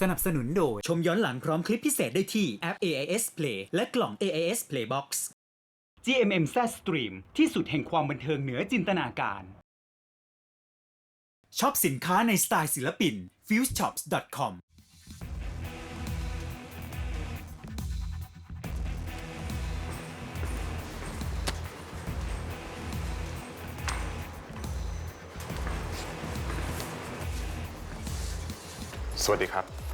สนับสนุนโดย ชมย้อนหลังพร้อมคลิปพิเศษได้ที่แอป AIS Play และกล่อง AIS Playbox GMM Z Stream ที่สุดแห่งความบันเทิงเหนือจินตนาการ ช็อปสินค้าในสไตล์ศิลปิน fuseshops.com สวัสดีครับ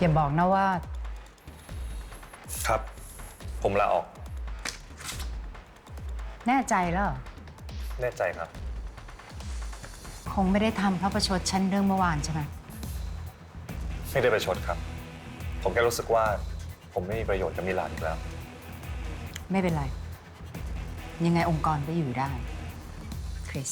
อย่าบอกนะว่า ครับ ผมลาออกแน่ใจแล้วเหรอแน่ใจครับ คงไม่ได้ทำเพราะประชดฉันเรื่องเมื่อวานใช่ไหมไม่ได้ไปชดครับ ผมแค่รู้สึกว่า ผมไม่มีประโยชน์กับมิลานอีกแล้ว ไม่เป็นไร ยังไงองค์กรก็อยู่ได้ คริส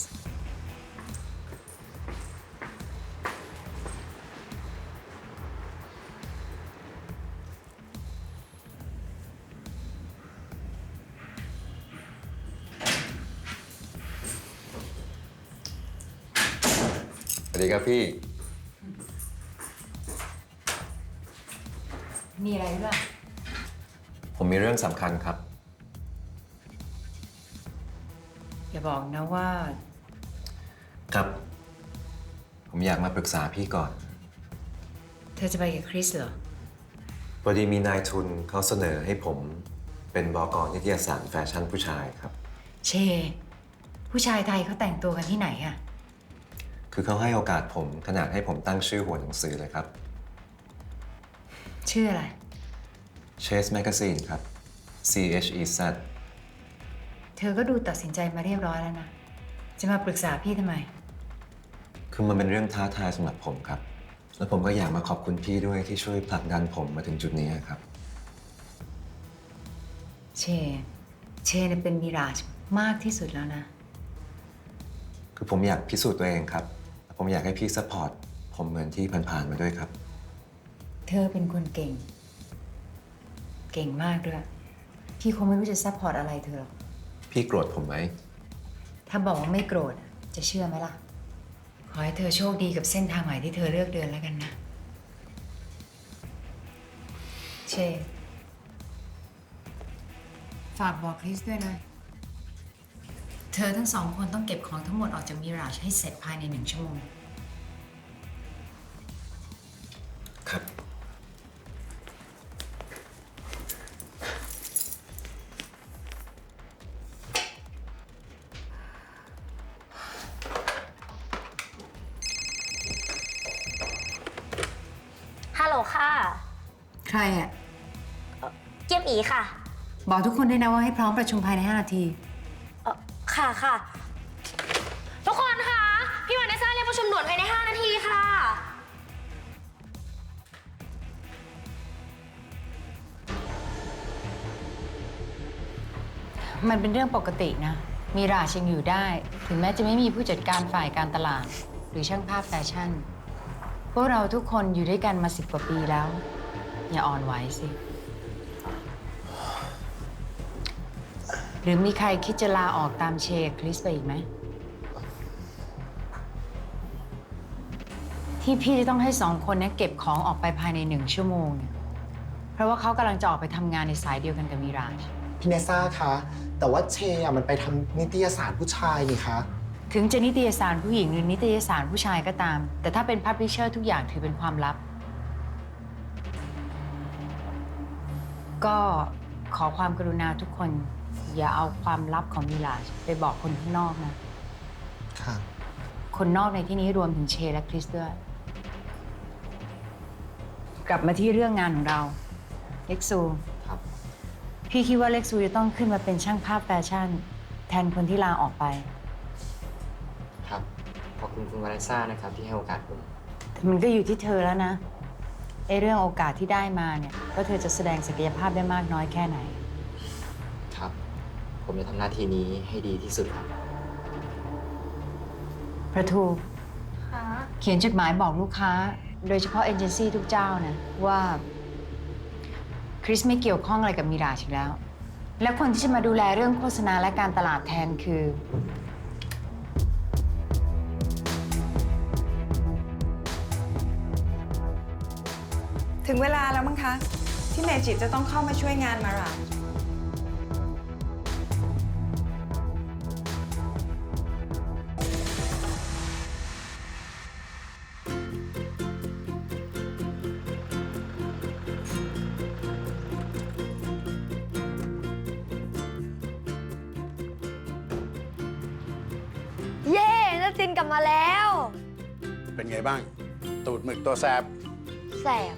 วัสดีครับพี่ มีอะไรหรือเปล่าผมมีเรื่องสำคัญครับ อย่าบอกนะว่า ครับ ผมอยากมาปรึกษาพี่ก่อน เธอจะไปกับคริสเหรอ พอดีมีนายทุนเขาเสนอให้ผมเป็นบอกรนิตยสารแฟชั่นผู้ชายครับ เช ผู้ชายไทยเขาแต่งตัวกันที่ไหนอะ คือเขาให้โอกาสผมขนาดให้ผมตั้งชื่อหัวหนังสือเลยครับ ชื่ออะไร Chase Magazine ครับ C H E Z เธอก็ดูตัดสินใจมาเรียบร้อยแล้วนะ จะมาปรึกษาพี่ทำไม คือมันเป็นเรื่องท้าทายสำหรับผมครับ แล้วผมก็อยากมาขอบคุณพี่ด้วยที่ช่วยผลักดันผมมาถึงจุดนี้ครับ เช เชเนี่ยเป็นมิราจมากที่สุดแล้วนะ คือผมอยากพิสูจน์ตัวเองครับ ผมอยากให้พี่ซัพพอร์ตผมเหมือนที่ผ่านๆมาด้วยครับ เธอเป็นคนเก่ง เก่งมากด้วย พี่คงไม่รู้จะซัพพอร์ตอะไรเธอหรอก พี่โกรธผมไหม ถ้าบอกว่าไม่โกรธอะจะเชื่อไหมล่ะ ขอให้เธอโชคดีกับเส้นทางใหม่ที่เธอเลือกเดินแล้วกันนะ เช ฝากบอกคริสด้วยนะเธอทั้งสองคนต้องเก็บของทั้งหมดออกจากมิราชให้เสร็จภายในหนึ่งชั่วโมง ครับ ฮัลโหลค่ะ ใครอะเกียมอีค่ะ บอกทุกคนด้วยนะว่าให้พร้อมประชุมภายใน 5 นาทีเอ่อ ค่ะค่ะ ทุกคนคะพี่วานเนซ่าเรียกประชุมด่วนภายใน 5 นาทีค่ะ มันเป็นเรื่องปกตินะ มีราชยังอยู่ได้ ถึงแม้จะไม่มีผู้จัดการฝ่ายการตลาด หรือช่างภาพแฟชั่น พวกเราทุกคนอยู่ด้วยกันมาสิบกว่าปีแล้ว อย่าอ่อนไหวสิ หรือมีใครคิดจะลาออกตามเชยร์คริสไปอีกไหม ที่พี่จะต้องให้สองคนนี้เก็บของออกไปภายในหนึ่งชั่วโมงเนี่ยเพราะว่าเขากำลังจะออกไปทำงานในสายเดียวกันกับมิราช พี่เนซ่าคะ แต่ว่าเชอะมันไปทำนิตยสารผู้ชายนี่คะ ถึงจะนิตยสารผู้หญิงหรือนิตยสารผู้ชายก็ตาม แต่ถ้าเป็นพับลิเชอร์ทุกอย่างถือเป็นความลับ ก็ขอความกรุณาทุกคน อย่าเอาความลับของมิลาชไปบอกคนข้างนอกนะค่ะคนนอกในที่นี้รวมถึงเชและคริสด้วย กลับมาที่เรื่องงานของเราเล็กซูครับ พี่คิดว่าเล็กซูจะต้องขึ้นมาเป็นช่างภาพแฟชั่น แทนคนที่ลาออกไป ครับ ขอบคุณคุณวาเลนซ่านะครับที่ให้โอกาสผม แต่มันก็อยู่ที่เธอแล้วนะไอ้เรื่องโอกาสที่ได้มาเนี่ยว่าเธอจะแสดงศักยภาพได้มากน้อยแค่ไหนครับ ผมจะทำหน้าที่นี้ให้ดีที่สุดครับ ประทูเขียนจดหมายบอกลูกค้า โดยเฉพาะเอเจนซี่ทุกเจ้านะ ว่า คริสไม่เกี่ยวข้องอะไรกับมิราชอีกแล้ว และคนที่จะมาดูแลเรื่องโฆษณาและการตลาดแทนคือ ถึงเวลาแล้วมั้งคะ ที่เมจิจะต้องเข้ามาช่วยงานมาราเกลับมาแล้ว เป็นไงบ้าง ตูดหมึกตัวแซบแสบ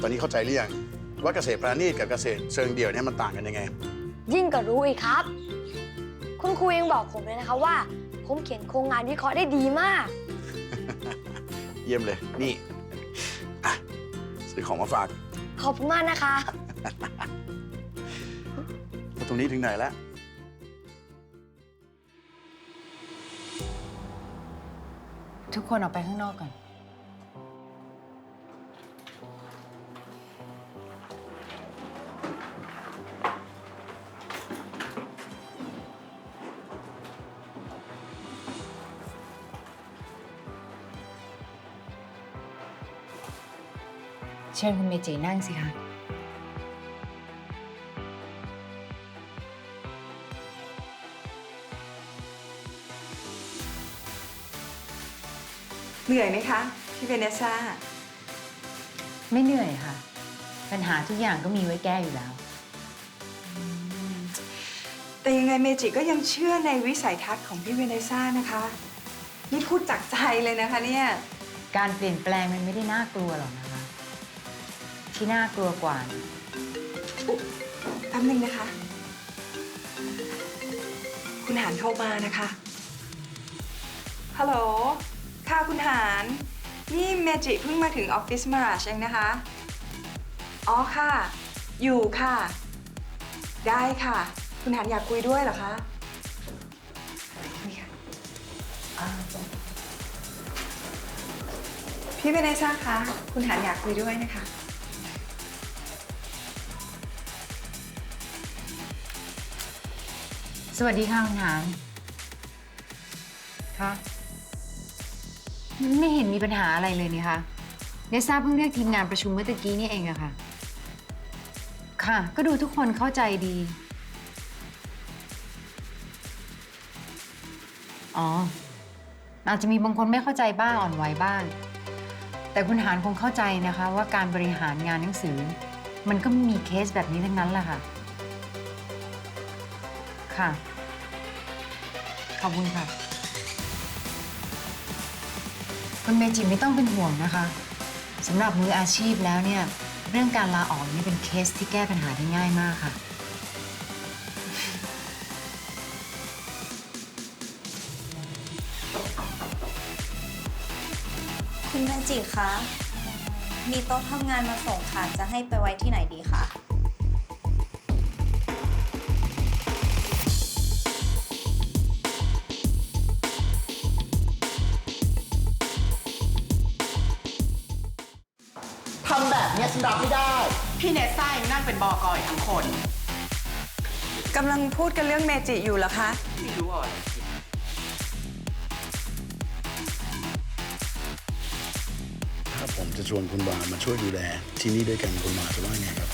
ตอนนี้เข้าใจหรือยังว่าเกษตรปราณีตกับเกษตรเชิงเดี่ยวเนี่ยมันต่างกันยังไง ยิ่งกว่ารู้อีกครับ คุณครูยังบอกผมเลยนะคะว่า ผมเขียนโครงงานวิเคราะห์ได้ดีมาก เยี่ยมเลย นี่อะซื้อของมาฝากขอบคุณมากนะคะมาตรงนี้ถึงไหนแล้ว ทุกคนออกไปข้างนอกก่อน เชิญคุณเมจินั่งสิคะ เหนื่อยไหมคะพี่เวเนสซ่า ไม่เหนื่อยค่ะ ปัญหาทุกอย่างก็มีไว้แก้อยู่แล้ว แต่ยังไงเมจิก็ยังเชื่อในวิสัยทัศน์ของพี่เวเนสซ่านะคะ นี่พูดจากใจเลยนะคะเนี่ย การเปลี่ยนแปลงมันไม่ได้น่ากลัวหรอกนะคะ ที่น่ากลัวกว่านะแป๊บนึงนะคะ คุณหานโทรมานะคะ ฮัลโหล ค่ะคุณหานนี่เมจิเพิ่งมาถึงออฟฟิศมาราชเองนะคะ อ๋อค่ะ อยู่ค่ะ ได้ค่ะ คุณหานอยากคุยด้วยเหรอคะนี่ค่ะอ่าพี่เวเนซ่าคะ คุณหานอยากคุยด้วยนะคะ สวัสดีค่ะคุณหานค่ะ ไม่เห็นมีปัญหาอะไรเลยนี่คะเดซ่าเพิ่งเรียกทีมงานประชุมเมื่อตะกี้นี่เองอะค่ะ ค่ะ ก็ดูทุกคนเข้าใจดี อ๋อ อาจจะมีบางคนไม่เข้าใจบ้างอ่อนไหวบ้าง แต่คุณหานคงเข้าใจนะคะ ว่าการบริหารงานหนังสือ มันก็มีเคสแบบนี้ทั้งนั้นแหละค่ะ ค่ะ ขอบคุณค่ะ คุณเมจิไม่ต้องเป็นห่วงนะคะสำหรับมืออาชีพแล้วเนี่ย เรื่องการลาออกนี่เป็นเคสที่แก้ปัญหาได้ง่ายมากค่ะ คุณแมจิคะ มีโต๊ะทำงานมาส่งค่ะ จะให้ไปไว้ที่ไหนดีคะำแบบเนี้ยฉันรับไม่ได้ พี่เนสซ่ายังนั่งเป็นบอกอยทั้งคนกำลังพูดกันเรื่องเมจิอยู่เหรอคะ ไม่รู้อะถ้าผมจะชวนคุณวามาช่วยดูแลที่นี่ด้วยกันคุณวาจะว่าไงครับ